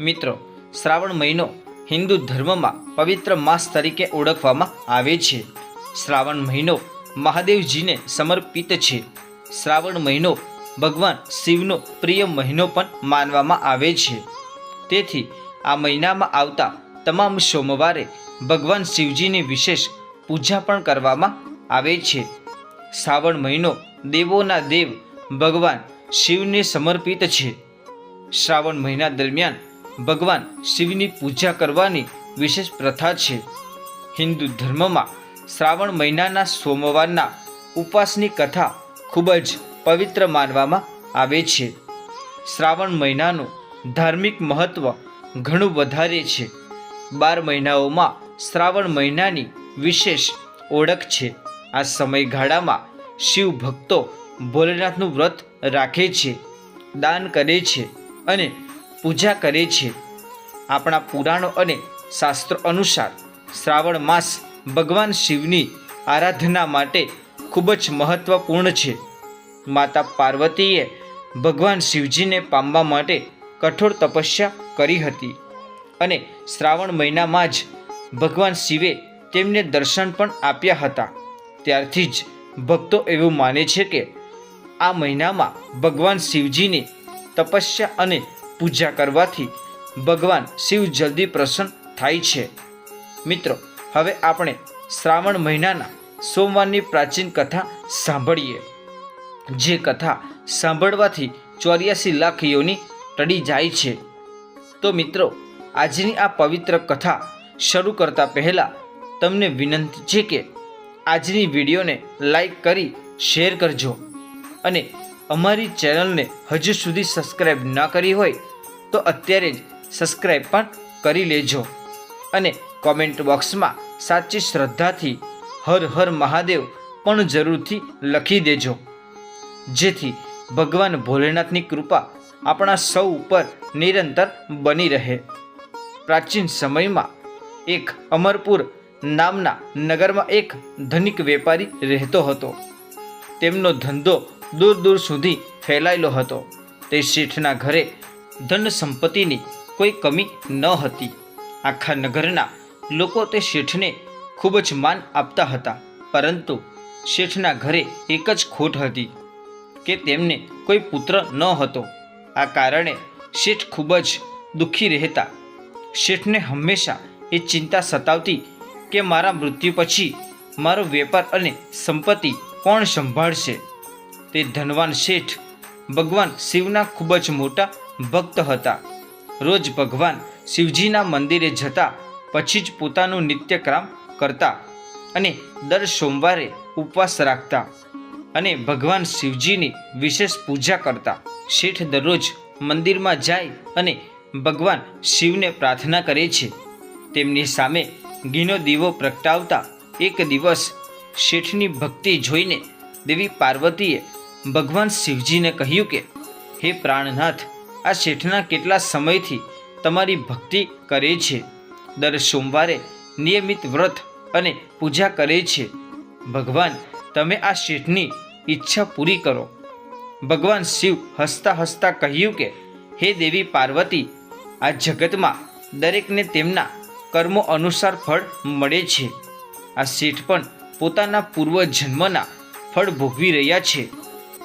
મિત્રો, શ્રાવણ મહિનો હિન્દુ ધર્મમાં પવિત્ર માસ તરીકે ઓળખવામાં આવે છે. શ્રાવણ મહિનો મહાદેવજીને સમર્પિત છે. શ્રાવણ મહિનો ભગવાન શિવનો પ્રિય મહિનો પણ માનવામાં આવે છે. તેથી આ મહિનામાં આવતા તમામ સોમવારે ભગવાન શિવજીની વિશેષ પૂજા પણ કરવામાં આવે છે. શ્રાવણ મહિનો દેવોના દેવ ભગવાન શિવને સમર્પિત છે. શ્રાવણ મહિના દરમિયાન ભગવાન શિવની પૂજા કરવાની વિશેષ પ્રથા છે. હિન્દુ ધર્મમાં શ્રાવણ મહિનાના સોમવારના ઉપવાસની કથા ખૂબ જ પવિત્ર માનવામાં આવે છે. શ્રાવણ મહિનાનું ધાર્મિક મહત્ત્વ ઘણું વધારે છે. બાર મહિનાઓમાં શ્રાવણ મહિનાની વિશેષ ઓળખ છે. આ સમયગાળામાં શિવ ભક્તો ભોલેનાથનું વ્રત રાખે છે, દાન કરે છે અને પૂજા કરે છે. આપણા પુરાણો અને શાસ્ત્રો અનુસાર શ્રાવણ માસ ભગવાન શિવની આરાધના માટે ખૂબ જ મહત્વપૂર્ણ છે. માતા પાર્વતીએ ભગવાન શિવજીને પામવા માટે કઠોર તપસ્યા કરી હતી અને શ્રાવણ મહિનામાં જ ભગવાન શિવે તેમને દર્શન પણ આપ્યા હતા. ત્યારથી જ ભક્તો એવું માને છે કે આ મહિનામાં ભગવાન શિવજીની તપસ્યા અને પૂજા કરવાથી ભગવાન શિવ જલ્દી પ્રસન્ન થાય છે. મિત્રો, હવે આપણે શ્રાવણ મહિનાના સોમવારની પ્રાચીન કથા સાંભળીએ. જે કથા સાંભળવાથી ચોર્યાસી લાખ યોની ટળી જાય છે. તો મિત્રો, આજની આ પવિત્ર કથા શરૂ કરતા પહેલાં તમને વિનંતી છે કે આજની વિડીયોને લાઈક કરી શેર કરજો અને અમારી ચેનલને હજુ સુધી સબસ્ક્રાઈબ ન કરી હોય તો અત્યારે જ સબસ્ક્રાઈબ પણ કરી લેજો. અને કોમેન્ટ બોક્સમાં સાચી શ્રદ્ધાથી હર હર મહાદેવ પણ જરૂરથી લખી દેજો. જેથી ભગવાન ભોલેનાથની કૃપા આપણા સૌ ઉપર નિરંતર બની રહે. પ્રાચીન સમયમાં એક અમરપુર નામના નગરમાં એક ધનિક વેપારી રહેતો હતો. તેમનો ધંધો દૂર દૂર સુધી ફેલાયેલો હતો. તે શેઠના ઘરે ધન સંપત્તિની કોઈ કમી ન હતી. આખા નગરના લોકો તે શેઠને ખૂબ જ માન આપતા હતા, પરંતુ શેઠના ઘરે એક જ ખોટ હતી કે તેમને કોઈ પુત્ર ન હતો. આ કારણે શેઠ ખૂબ જ દુઃખી રહેતા. શેઠને હંમેશા એ ચિંતા સતાવતી કે મારા મૃત્યુ પછી મારો વેપાર અને સંપત્તિ કોણ સંભાળશે? તે ધનવાન શેઠ ભગવાન શિવના ખૂબ જ મોટા ભક્ત હતા. રોજ ભગવાન શિવજીના મંદિરે જતા પછી જ પોતાનું નિત્યક્રમ કરતા અને દર સોમવારે ઉપવાસ રાખતા અને ભગવાન શિવજીની વિશેષ પૂજા કરતા. શેઠ દરરોજ મંદિરમાં જાય અને ભગવાન શિવને પ્રાર્થના કરે છે. તેમની સામે ઘીનો દીવો પ્રગટાવતા એક દિવસ શેઠની ભક્તિ જોઈને દેવી પાર્વતીએ ભગવાન શિવજીને કહ્યું કે, હે પ્રાણનાથ, આ શેઠના કેટલા સમયથી તમારી ભક્તિ કરે છે? દર સોમવારે નિયમિત વ્રત અને પૂજા કરે છે. ભગવાન, તમે આ શેઠની ઈચ્છા પૂરી કરો. ભગવાન શિવ હસતા હસતા કહ્યું કે, હે દેવી પાર્વતી, આ જગતમાં દરેકને તેમના કર્મો અનુસાર ફળ મળે છે. આ શેઠ પણ પોતાના પૂર્વજન્મના ફળ ભોગવી રહ્યા છે.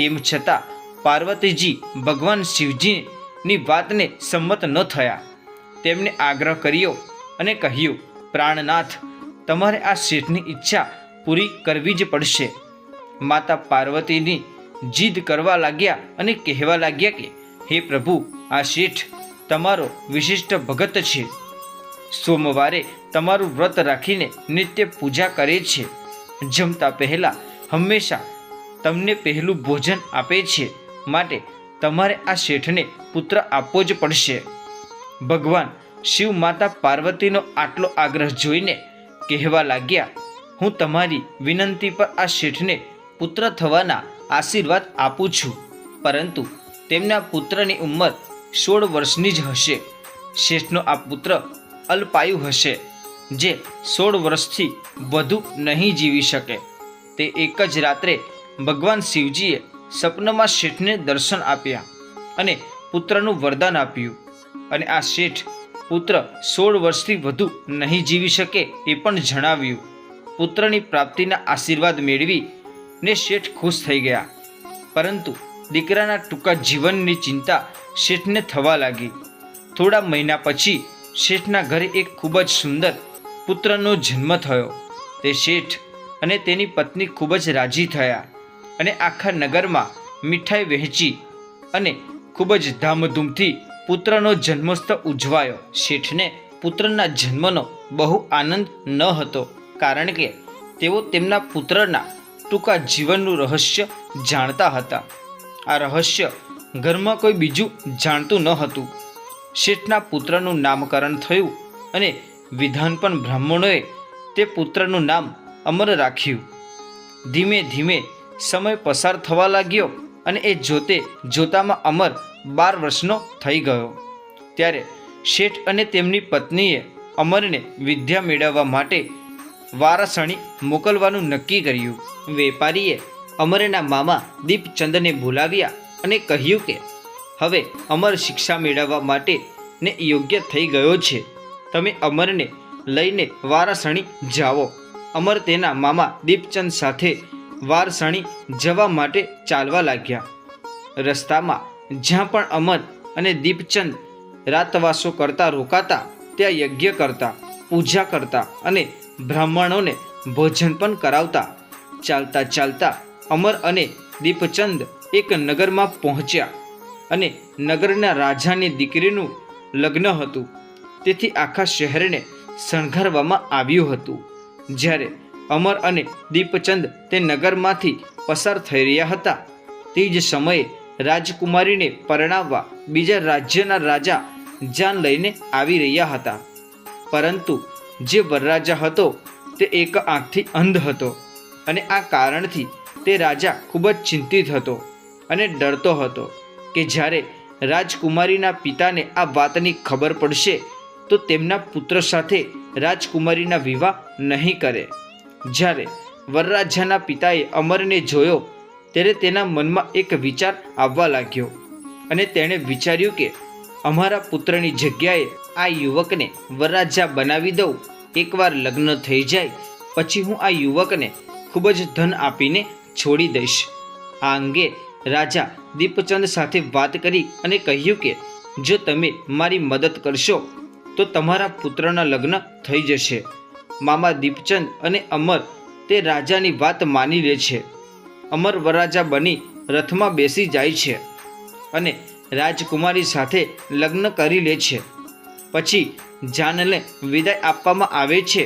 તેમ છતાં પાર્વતીજી ભગવાન શિવજીની વાતને સંમત ન થયા. તેમણે આગ્રહ કર્યો અને કહ્યું, પ્રાણનાથ, તમારે આ શેઠની ઈચ્છા પૂરી કરવી જ પડશે. માતા પાર્વતીની જીદ કરવા લાગ્યા અને કહેવા લાગ્યા કે, હે પ્રભુ, આ શેઠ તમારો વિશિષ્ટ ભગત છે. સોમવારે તમારું વ્રત રાખીને નિત્ય પૂજા કરે છે. જમતા પહેલાં હંમેશા તમને પહેલું ભોજન આપે છે માટે તમારે આ શેઠને પુત્ર આપવો જ પડશે. ભગવાન શિવ માતા પાર્વતીનો આટલો આગ્રહ જોઈને કહેવા લાગ્યા, હું તમારી વિનંતી પર આ શેઠને પુત્ર થવાના આશીર્વાદ આપું છું, પરંતુ તેમના પુત્રની ઉંમર સોળ વર્ષની જ હશે. શેઠનો આ પુત્ર અલ્પાયુ હશે, જે સોળ વર્ષથી વધુ નહીં જીવી શકે. તે એક જ રાત્રે ભગવાન શિવજીએ સપનામાં શેઠને દર્શન આપ્યા અને પુત્રનું વરદાન આપ્યું. અને આ શેઠ પુત્ર સોળ વર્ષથી વધુ નહીં જીવી શકે એ પણ જણાવ્યું. પુત્રની પ્રાપ્તિના આશીર્વાદ મેળવી ને શેઠ ખુશ થઈ ગયા. પરંતુ દીકરાના ટૂંકા જીવનની ચિંતા શેઠને થવા લાગી. થોડા મહિના પછી શેઠના ઘરે એક ખૂબ જ સુંદર પુત્રનો જન્મ થયો. તે શેઠ અને તેની પત્ની ખૂબ જ રાજી થયા. અને આખા નગરમાં મીઠાઈ વહેંચી અને ખૂબ જ ધામધૂમથી પુત્રનો જન્મોત્સવ ઉજવાયો. શેઠને પુત્રના જન્મનો બહુ આનંદ ન હતો, કારણ કે તેઓ તેમના પુત્રના ટૂંકા જીવનનું રહસ્ય જાણતા હતા. આ રહસ્ય ઘરમાં કોઈ બીજું જાણતું ન હતું. શેઠના પુત્રનું નામકરણ થયું અને વિધાન પણ બ્રાહ્મણોએ તે પુત્રનું નામ અમર રાખ્યું. ધીમે ધીમે સમય પસાર થવા લાગ્યો અને એ જોતે જોતામાં અમર બાર વર્ષનો થઈ ગયો. ત્યારે શેઠ અને તેમની પત્નીએ અમરને વિદ્યા મેળવવા માટે વારાસણી મોકલવાનું નક્કી કર્યું. વેપારીએ અમરના મામા દીપચંદને બોલાવ્યા અને કહ્યું કે, હવે અમર શિક્ષા મેળવવા માટે ને યોગ્ય થઈ ગયો છે. તમે અમરને લઈને વારાસણી જાઓ. અમર તેના મામા દીપચંદ સાથે વારસણી જવા માટે ચાલવા લાગ્યા. રસ્તામાં જ્યાં પણ અમર અને દીપચંદ રાતવાસો કરતા રોકાતા, ત્યાં યજ્ઞ કરતા, પૂજા કરતા અને બ્રાહ્મણોને ભોજન પણ કરાવતા. ચાલતા ચાલતા અમર અને દીપચંદ એક નગરમાં પહોંચ્યા અને નગરના રાજાની દીકરીનું લગ્ન હતું. તેથી આખા શહેરને શણગારવામાં આવ્યું હતું. જ્યારે અમર અને દીપચંદ તે નગરમાંથી પસાર થઈ રહ્યા હતા. તે જ સમયે રાજકુમારીને પરણાવવા બીજા રાજ્યના રાજા જાન લઈને આવી રહ્યા હતા. પરંતુ જે વરરાજા હતો તે એક આંખથી અંધ હતો અને આ કારણથી તે રાજા ખૂબ જ ચિંતિત હતો અને ડરતો હતો કે જ્યારે રાજકુમારીના પિતાને આ વાતની ખબર પડશે, તો તેમના પુત્ર સાથે રાજકુમારીના વિવાહ નહીં કરે. જ્યારે વરરાજાના પિતાએ અમરને જોયો, ત્યારે તેના મનમાં એક વિચાર આવવા લાગ્યો અને તેણે વિચાર્યું કે અમારા પુત્રની જગ્યાએ આ યુવકને વરરાજા બનાવી દઉં. એકવાર લગ્ન થઈ જાય, પછી હું આ યુવકને ખૂબ જ ધન આપીને છોડી દઈશ. આ અંગે રાજા દીપચંદ સાથે વાત કરી અને કહ્યું કે, જો તમે મારી મદદ કરશો, તો તમારા પુત્રના લગ્ન થઈ જશે. મામા દીપચંદ અને અમર તે રાજાની વાત માની લે છે. અમર વરરાજા બની રથમાં બેસી જાય છે અને રાજકુમારી સાથે લગ્ન કરી લે છે. પછી જાનને વિદાય આપવામાં આવે છે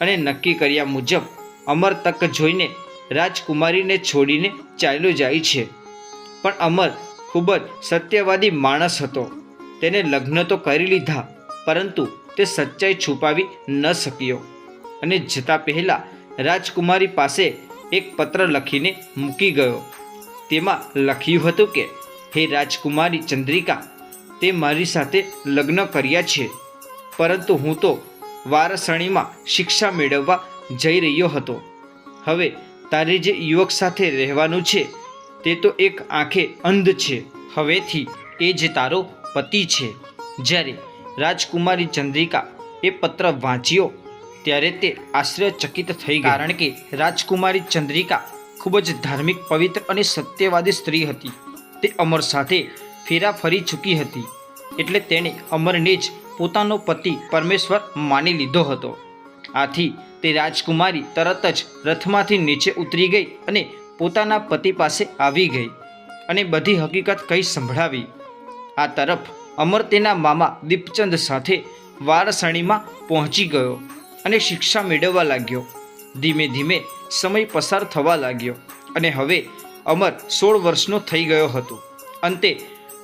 અને નક્કી કર્યા મુજબ અમર તક જોઈને રાજકુમારીને છોડીને ચાલ્યો જાય છે. પણ અમર ખૂબ જ સત્યવાદી માણસ હતો. તેને લગ્ન તો કરી લીધા પરંતુ તે સચ્ચાઈ છુપાવી ન શક્યો. અને જતા પહેલાં રાજકુમારી પાસે એક પત્ર લખીને મૂકી ગયો. તેમાં લખ્યું હતું કે, હે રાજકુમારી ચંદ્રિકા, તે મારી સાથે લગ્ન કર્યા છે. પરંતુ હું તો વારસણીમાં શિક્ષા મેળવવા જઈ રહ્યો હતો. હવે તારે જે યુવક સાથે રહેવાનું છે, તે તો એક આંખે અંધ છે. હવેથી એ જ તારો પતિ છે. જ્યારે રાજકુમારી ચંદ્રિકા એ પત્ર વાંચ્યો ત્યારે તે આશ્ચર્યચકિત થઈ કારણ કે રાજકુમારી ચંદ્રિકા ખૂબ જ ધાર્મિક, પવિત્ર અને સત્યવાદી સ્ત્રી હતી. તે અમર સાથે ફેરા ફરી ચૂકી હતી. એટલે તેણે અમરને જ પોતાનો પતિ પરમેશ્વર માની લીધો હતો. આથી તે રાજકુમારી તરત જ રથમાંથી નીચે ઉતરી ગઈ અને પોતાના પતિ પાસે આવી ગઈ અને બધી હકીકત કહી સંભળાવી. આ તરફ અમર તેના મામા દીપચંદ સાથે વારસણીમાં પહોંચી ગયો. અને શિક્ષા મેળવવા લાગ્યો. ધીમે ધીમે સમય પસાર થવા લાગ્યો અને હવે અમર સોળ વર્ષનો થઈ ગયો હતો. અંતે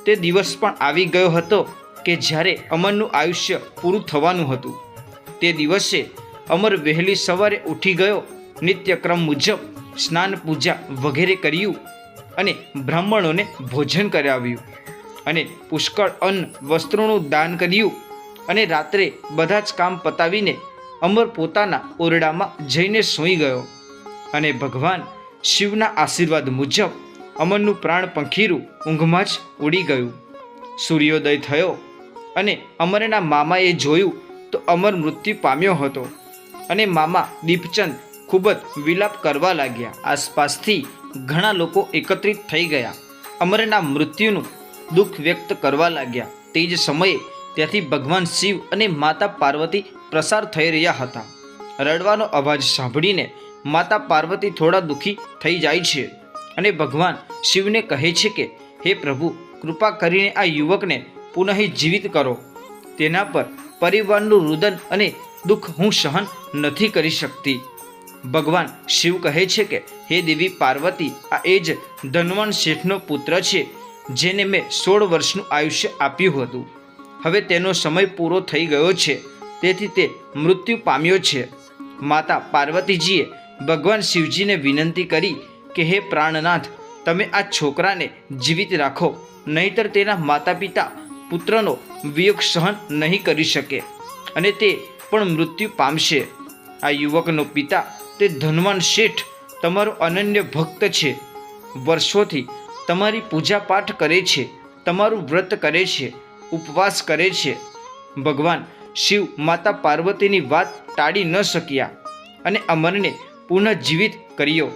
તે દિવસ પણ આવી ગયો હતો કે જ્યારે અમરનું આયુષ્ય પૂરું થવાનું હતું. તે દિવસે અમર વહેલી સવારે ઉઠી ગયો, નિત્યક્રમ મુજબ સ્નાન પૂજા વગેરે કર્યું અને બ્રાહ્મણોને ભોજન કરાવ્યું અને પુષ્કળ અન્ન વસ્ત્રોનું દાન કર્યું અને રાત્રે બધા જ કામ પતાવીને અમર પોતાના ઓરડામાં જઈને સૂઈ ગયો અને ભગવાન શિવના આશીર્વાદ મુજબ અમરનું પ્રાણ પંખીરું ઊંઘમાં જ ઉડી ગયું. સૂર્યોદય થયો અને અમરના મામાએ જોયું તો અમર મૃત્યુ પામ્યો હતો અને મામા દીપચંદ ખૂબ જ વિલાપ કરવા લાગ્યા. આસપાસથી ઘણા લોકો એકત્રિત થઈ ગયા. અમરના મૃત્યુનું દુઃખ વ્યક્ત કરવા લાગ્યા. તે જ સમયે ત્યાંથી ભગવાન શિવ અને માતા પાર્વતી પ્રસાર થઈ રહ્યા હતા. રડવાનો અવાજ સાંભળીને માતા પાર્વતી થોડા દુઃખી થઈ જાય છે અને ભગવાન શિવને કહે છે કે, હે પ્રભુ, કૃપા કરીને આ યુવકને પુનઃ જીવિત કરો. તેના પર પરિવારનું રુદન અને દુઃખ હું સહન નથી કરી શકતી. ભગવાન શિવ કહે છે કે, હે દેવી પાર્વતી, આ એ જ ધનવાન શેઠનો પુત્ર છે, જેને મેં સોળ વર્ષનું આયુષ્ય આપ્યું હતું. હવે તેનો સમય પૂરો થઈ ગયો છે. તેથી તે મૃત્યુ પામ્યો છે. માતા પાર્વતીજીએ ભગવાન શિવજીને વિનંતી કરી કે, હે પ્રાણનાથ, તમે આ છોકરાને જીવિત રાખો, નહીતર તેના માતા પિતા પુત્રનો વિયોગ સહન નહીં કરી શકે અને તે પણ મૃત્યુ પામશે. આ યુવકનો પિતા તે ધનવાન શેઠ, તમારો અનન્ય ભક્ત છે. વર્ષોથી તમારી પૂજા પાઠ કરે છે, તમારું વ્રત કરે છે, ઉપવાસ કરે છે. ભગવાન શિવ માતા પાર્વતીની વાત ટાળી ન શક્યા અને અમરને પુનઃજીવિત કર્યો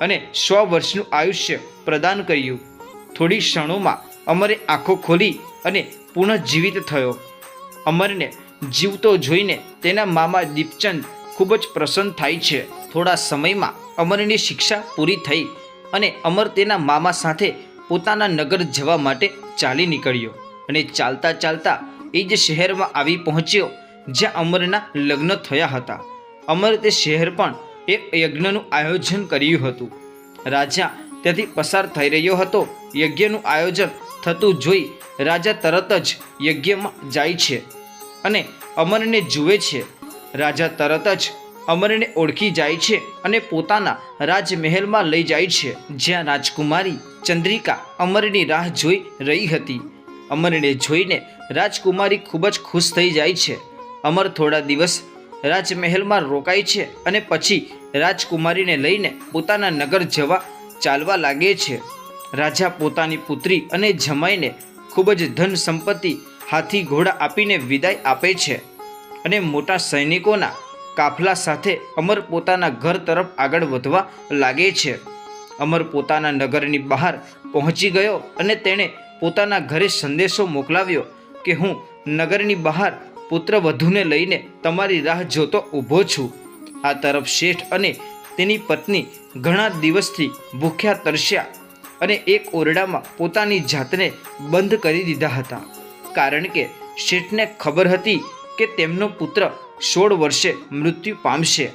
અને સો વર્ષનું આયુષ્ય પ્રદાન કર્યું. થોડી ક્ષણોમાં અમરે આંખો ખોલી અને પુનઃજીવિત થયો. અમરને જીવતો જોઈને તેના મામા દીપચંદ ખૂબ જ પ્રસન્ન થાય છે. થોડા સમયમાં અમરની શિક્ષા પૂરી થઈ અને અમર તેના મામા સાથે પોતાના નગર જવા માટે ચાલી નીકળ્યો અને ચાલતા ચાલતા એ જ શહેરમાં આવી પહોંચ્યો, જ્યાં અમરના લગ્ન થયા હતા. અમર તે શહેર પણ એક યજ્ઞનું આયોજન કર્યું હતું. રાજા ત્યાંથી પસાર થઈ રહ્યો હતો. યજ્ઞનું આયોજન થતું જોઈ રાજા તરત જ યજ્ઞમાં જાય છે અને અમરને જુએ છે. રાજા તરત જ અમરને ઓળખી જાય છે અને પોતાના રાજમહેલમાં લઈ જાય છે, જ્યાં રાજકુમારી ચંદ્રિકા અમરની રાહ જોઈ રહી હતી. અમરને જોઈને રાજકુમારી ખૂબ જ ખુશ થઈ જાય છે. અમર થોડા દિવસ રાજમહેલમાં રોકાય છે અને પછી રાજકુમારીને લઈને પોતાના નગર જવા ચાલવા લાગે છે. રાજા પોતાની પુત્રી અને જમાઈને ખૂબ જ ધન સંપત્તિ હાથી ઘોડા આપીને વિદાય આપે છે અને મોટા સૈનિકોના કાફલા સાથે અમર પોતાના ઘર તરફ આગળ વધવા લાગે છે. અમર પોતાના નગરની બહાર પહોંચી ગયો અને તેણે પોતાના ઘરે સંદેશો મોકલાવ્યો કે હું નગરની બહાર પુત્ર વધુને લઈને તમારી રાહ જોતો ઊભો છું. આ તરફ શેઠ અને તેની પત્ની ઘણા દિવસથી ભૂખ્યા તરસ્યા અને એક ઓરડામાં પોતાની જાતને બંધ કરી દીધા હતા. કારણ કે શેઠને ખબર હતી કે તેમનો પુત્ર સોળ વર્ષે મૃત્યુ પામશે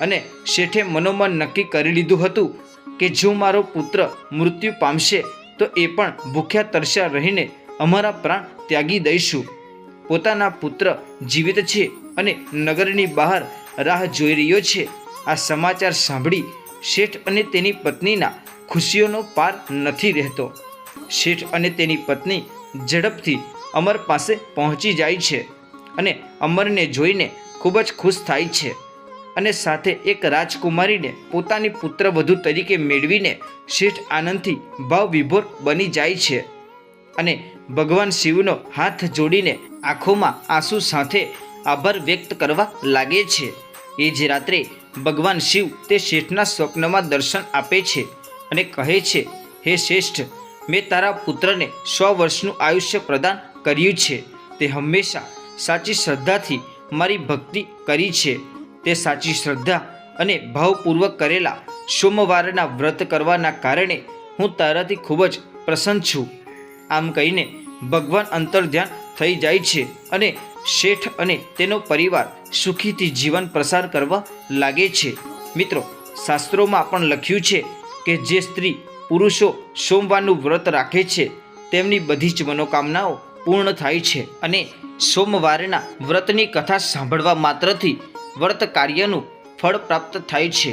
અને શેઠે મનોમન નક્કી કરી લીધું હતું કે જો મારો પુત્ર મૃત્યુ પામશે તો એ પણ ભૂખ્યા તરસ્યા રહીને અમારા પ્રાણ ત્યાગી દઈશું. પોતાના પુત્ર જીવિત છે અને નગરની બહાર રાહ જોઈ રહ્યો છે. આ સમાચાર સાંભળી શેઠ અને તેની પત્નીના ખુશીઓનો પાર નથી રહેતો. શેઠ અને તેની પત્ની ઝડપથી અમર પાસે પહોંચી જાય છે અને અમરને જોઈને ખૂબ જ ખુશ થાય છે. અને સાથે એક રાજકુમારીને પોતાની પુત્રવધુ તરીકે મેળવીને શેઠ આનંદથી ભાવ વિભોર બની જાય છે. અને ભગવાન શિવનો હાથ જોડીને આંખોમાં આંસુ સાથે આભાર વ્યક્ત કરવા લાગે છે. એ જ રાત્રે ભગવાન શિવ તે શેઠના સ્વપ્નમાં દર્શન આપે છે અને કહે છે, હે શ્રેષ્ઠ મેં તારા પુત્રને સો વર્ષનું આયુષ્ય પ્રદાન કર્યું છે. તે હંમેશા સાચી શ્રદ્ધાથી મારી ભક્તિ કરી છે. તે સાચી શ્રદ્ધા અને ભાવપૂર્વક કરેલા સોમવારના વ્રત કરવાના કારણે હું તારાથી ખૂબ જ પ્રસન્ન છું. આમ કહીને ભગવાન અંતર્ધ્યાન થઈ જાય છે અને શેઠ અને તેનો પરિવાર સુખીથી જીવન પ્રસાર કરવા લાગે છે. મિત્રો, શાસ્ત્રોમાં પણ લખ્યું છે કે જે સ્ત્રી પુરુષો સોમવારનું વ્રત રાખે છે, તેમની બધી જ મનોકામનાઓ પૂર્ણ થાય છે અને સોમવારના વ્રતની કથા સાંભળવા માત્રથી વ્રત કાર્યનું ફળ પ્રાપ્ત થાય છે.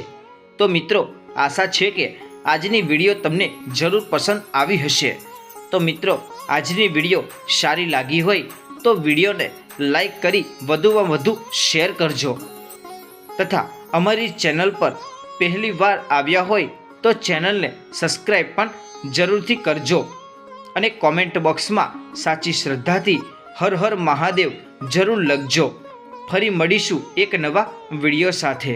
તો મિત્રો, આશા છે કે આજની વીડિયો તમને જરૂર પસંદ આવી હશે. તો મિત્રો, આજની વીડિયો સારી લાગી હોય તો વિડીયોને લાઈક કરી વધુમાં વધુ શેર કરજો. તથા અમારી ચેનલ પર પહેલી વાર આવ્યા હોય તો ચેનલને સબસ્ક્રાઈબ પણ જરૂરથી કરજો. અને કોમેન્ટ બોક્સમાં સાચી શ્રદ્ધાથી હર હર મહાદેવ જરૂર લખજો. ફરી મળીશું એક નવા વીડિયો સાથે.